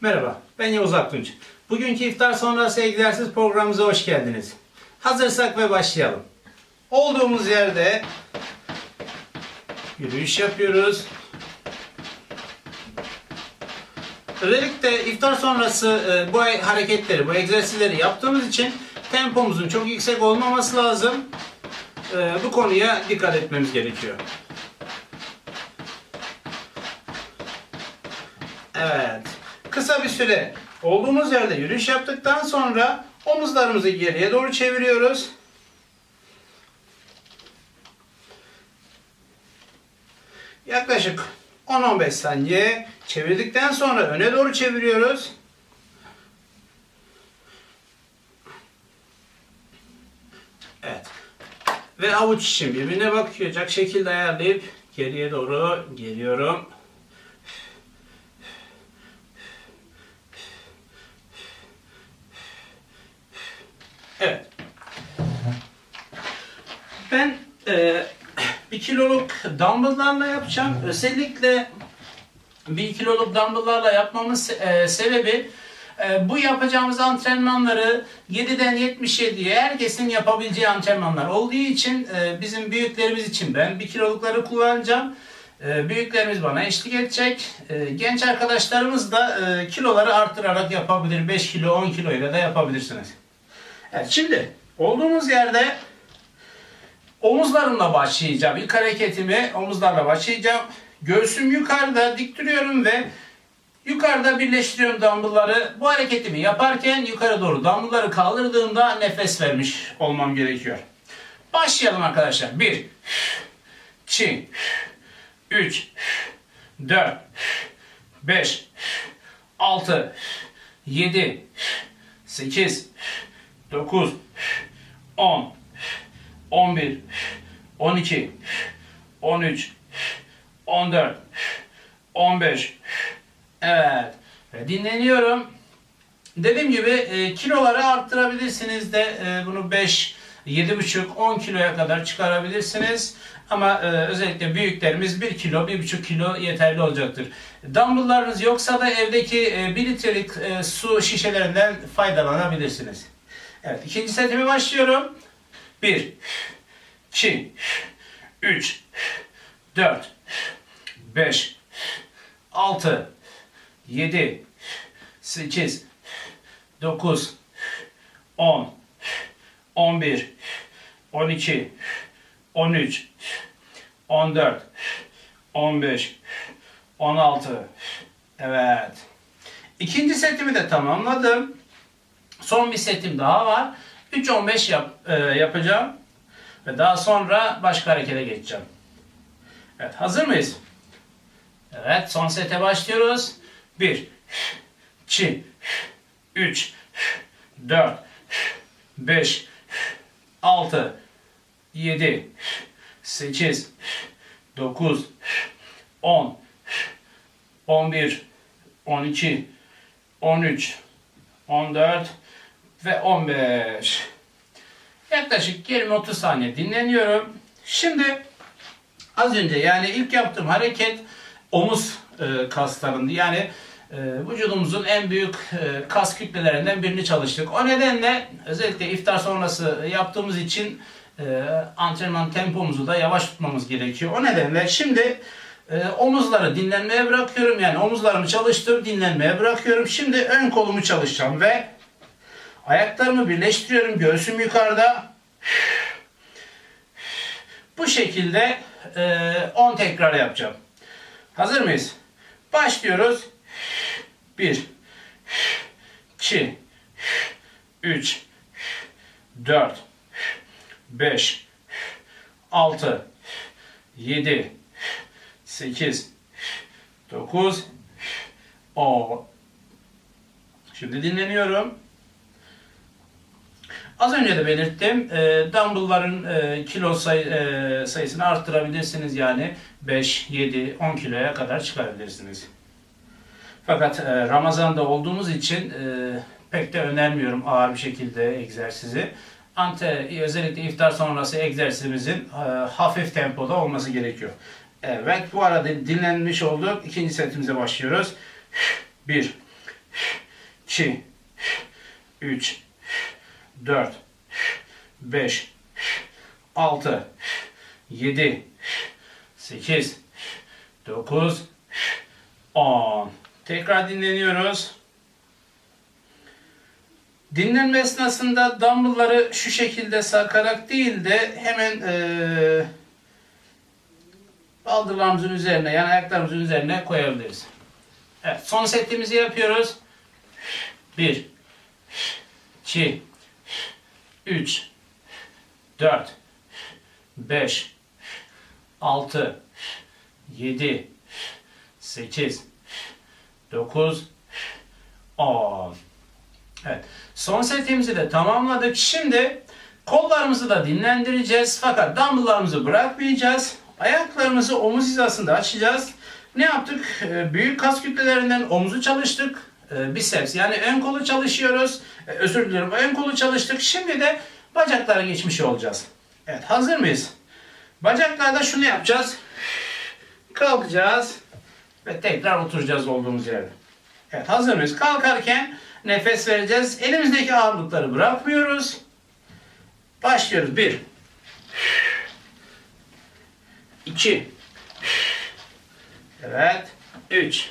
Merhaba, ben Yavuz Aktunç. Bugünkü iftar sonrası egzersiz programımıza hoş geldiniz. Hazırsak ve başlayalım. Olduğumuz yerde yürüyüş yapıyoruz. Özellikle iftar sonrası e, bu hareketleri, bu egzersizleri yaptığımız için tempomuzun çok yüksek olmaması lazım. E, bu konuya dikkat etmemiz gerekiyor. Evet. Kısa bir süre olduğumuz yerde yürüyüş yaptıktan sonra omuzlarımızı geriye doğru çeviriyoruz. Yaklaşık 10-15 saniye çevirdikten sonra öne doğru çeviriyoruz. Evet. Ve avuç için birbirine bakacak şekilde ayarlayıp geriye doğru geliyorum. Evet. Ben e, bir kiloluk dumbbell'larla yapacağım. Özellikle bir kiloluk dumbbell'larla yapmamın e, sebebi e, bu yapacağımız antrenmanları 7'den 77'ye herkesin yapabileceği antrenmanlar olduğu için e, bizim büyüklerimiz için ben bir kilolukları kullanacağım. E, büyüklerimiz bana eşlik edecek. Genç arkadaşlarımız da kiloları arttırarak yapabilir. 5 kilo 10 kilo ile de yapabilirsiniz. Evet, şimdi olduğumuz yerde omuzlarımla başlayacağım. İlk hareketimi omuzlarla başlayacağım. Göğsüm yukarıda dik duruyorum ve yukarıda birleştiriyorum dumbbellları. Bu hareketimi yaparken yukarı doğru dumbbellları kaldırdığımda nefes vermiş olmam gerekiyor. Başlayalım arkadaşlar. 1 2 3 4 5 6 7 8 9 10 11 12 13 14 15 Evet. Ve dinleniyorum. Dediğim gibi e, kiloları arttırabilirsiniz de e, bunu 5 7,5 10 kiloya kadar çıkarabilirsiniz. Ama e, özellikle büyüklerimiz 1 kilo 1,5 kilo yeterli olacaktır. Dumbbell'larınız yoksa da evdeki e, 1 litrelik e, su şişelerinden faydalanabilirsiniz. Evet ikinci setime başlıyorum. 1 2 3 4 5 6 7 8 9 10 11 12 13 14 15 16 Evet. İkinci setimi de tamamladım. Son bir setim daha var. 3-15 yap, e, yapacağım. Ve daha sonra başka harekete geçeceğim. Evet hazır mıyız? Evet son sete başlıyoruz. 1 2 3 4 5 6 7 8 9 10 11 12 13 14 ve 15. Yaklaşık 20-30 saniye dinleniyorum. Şimdi az önce yani ilk yaptığım hareket omuz e, kaslarında yani e, vücudumuzun en büyük e, kas kütlelerinden birini çalıştık. O nedenle özellikle iftar sonrası yaptığımız için e, antrenman tempomuzu da yavaş tutmamız gerekiyor. O nedenle şimdi e, omuzları dinlenmeye bırakıyorum. Yani omuzlarımı çalıştır, dinlenmeye bırakıyorum. Şimdi ön kolumu çalışacağım ve ayaklarımı birleştiriyorum. Göğsüm yukarıda. Bu şekilde e, 10 tekrar yapacağım. Hazır mıyız? Başlıyoruz. 1 2 3 4 5 6 7 8 9 10 Şimdi dinleniyorum. Az önce de belirttim. E, dumbbellların e, kilo sayı, e, sayısını arttırabilirsiniz. Yani 5, 7, 10 kiloya kadar çıkarabilirsiniz. Fakat e, Ramazan'da olduğumuz için e, pek de önermiyorum ağır bir şekilde egzersizi. Ante, özellikle iftar sonrası egzersizimizin e, hafif tempoda olması gerekiyor. Evet bu arada dinlenmiş olduk. İkinci setimize başlıyoruz. 1 2, 3, 4, 5, 6, 7, 8, 9, 10. Tekrar dinleniyoruz. Dinlenme esnasında dumbbellları şu şekilde sarkarak değil de hemen eee baldırlarımızın üzerine yani ayaklarımızın üzerine koyabiliriz. Evet son setimizi yapıyoruz. 1 2 3 4 5 6 7 8 9 10 Evet. Son setimizi de tamamladık. Şimdi kollarımızı da dinlendireceğiz. Fakat dumbbelllarımızı bırakmayacağız. Ayaklarımızı omuz hizasında açacağız. Ne yaptık? Ee, Büyük kas kütlelerinden omuzu çalıştık. Ee, Biceps yani ön kolu çalışıyoruz. Ee, Özür dilerim. Ön kolu çalıştık. Şimdi de bacaklara geçmiş olacağız. Evet hazır mıyız? Bacaklarda şunu yapacağız. Kalkacağız ve tekrar oturacağız olduğumuz yerde. Evet hazır mıyız? Kalkarken nefes vereceğiz. Elimizdeki ağırlıkları bırakmıyoruz. Başlıyoruz. 1 2 Evet. 3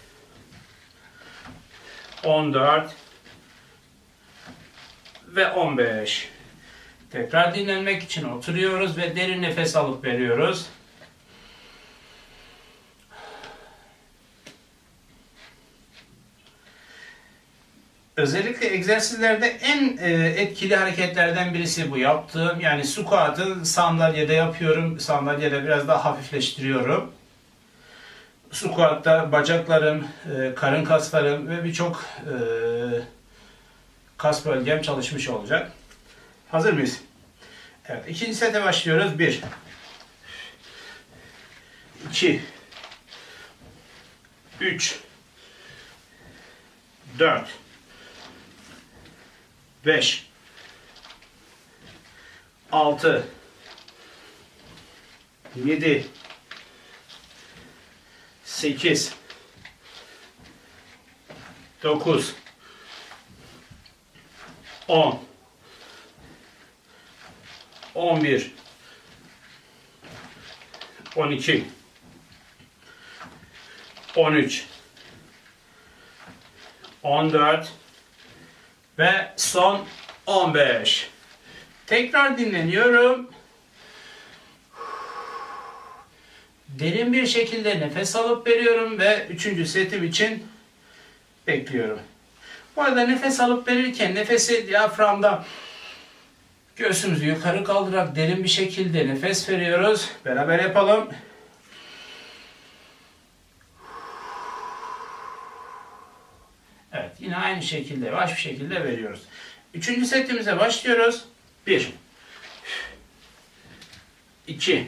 14 ve 15. Tekrar dinlenmek için oturuyoruz ve derin nefes alıp veriyoruz. Özellikle egzersizlerde en e, etkili hareketlerden birisi bu yaptığım. Yani squat'ı sandalyede yapıyorum. Sandalyede biraz daha hafifleştiriyorum. Squat'ta bacaklarım, e, karın kaslarım ve birçok e, kas bölgem çalışmış olacak. Hazır mıyız? Evet. ikinci sete başlıyoruz. 1 2 3 4 5 6 7 8 9 10 11 12 13 14 ve son 15. Tekrar dinleniyorum. Derin bir şekilde nefes alıp veriyorum ve üçüncü setim için bekliyorum. Bu arada nefes alıp verirken nefesi diyaframda göğsümüzü yukarı kaldırarak derin bir şekilde nefes veriyoruz. Beraber yapalım. Evet yine aynı şekilde yavaş bir şekilde veriyoruz. Üçüncü setimize başlıyoruz. 1 2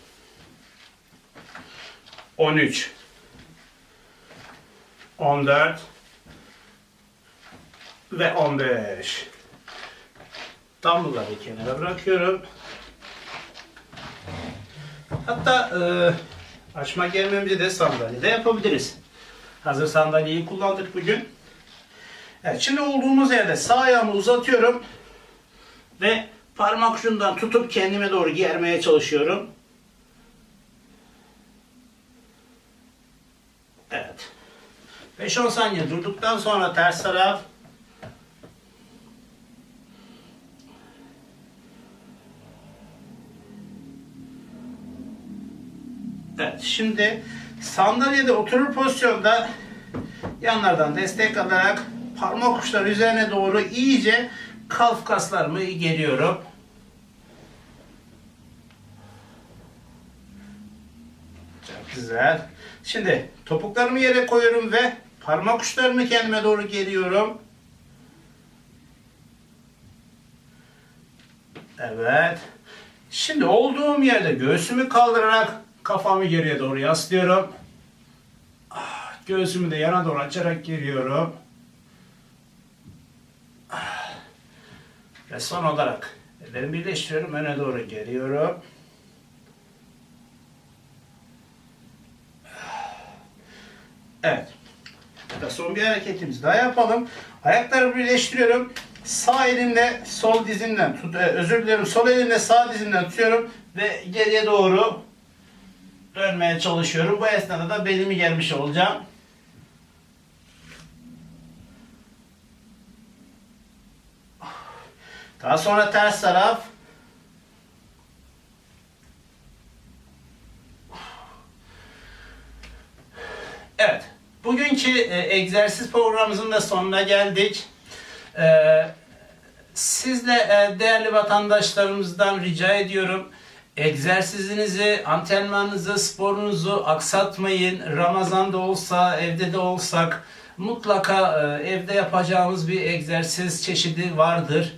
13 14 ve 15 Dumbbellları kenara bırakıyorum. Hatta e, açma gelmemizi de sandalyede yapabiliriz. Hazır sandalyeyi kullandık bugün. Evet, şimdi olduğumuz yerde sağ ayağımı uzatıyorum ve parmak ucundan tutup kendime doğru germeye çalışıyorum. Evet. 5-10 saniye durduktan sonra ters taraf. Evet, şimdi sandalyede oturur pozisyonda yanlardan destek alarak parmak uçları üzerine doğru iyice kalf kaslarımı geriyorum. Çok güzel. Şimdi topuklarımı yere koyuyorum ve parmak uçlarımı kendime doğru geriyorum. Evet. Şimdi olduğum yerde göğsümü kaldırarak kafamı geriye doğru yaslıyorum. Ah, Göğsümü de yana doğru açarak geriyorum. Ah. Ve son olarak ellerimi birleştiriyorum. Öne doğru geriyorum. Evet. Son bir hareketimizi daha yapalım. Ayakları birleştiriyorum. Sağ elimle sol dizimden tut, e, özür dilerim. Sol elimle sağ dizimden tutuyorum ve geriye doğru dönmeye çalışıyorum. Bu esnada da belimi germiş olacağım. Daha sonra ters taraf. Evet. Bugünkü e, egzersiz programımızın da sonuna geldik. E, sizle e, değerli vatandaşlarımızdan rica ediyorum. Egzersizinizi, antrenmanınızı, sporunuzu aksatmayın. Ramazan'da olsa, evde de olsak mutlaka e, evde yapacağımız bir egzersiz çeşidi vardır.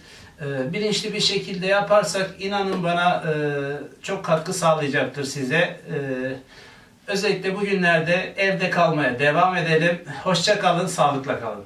Bilinçli bir şekilde yaparsak inanın bana çok katkı sağlayacaktır size. E, özellikle bugünlerde evde kalmaya devam edelim. Hoşça kalın, sağlıkla kalın.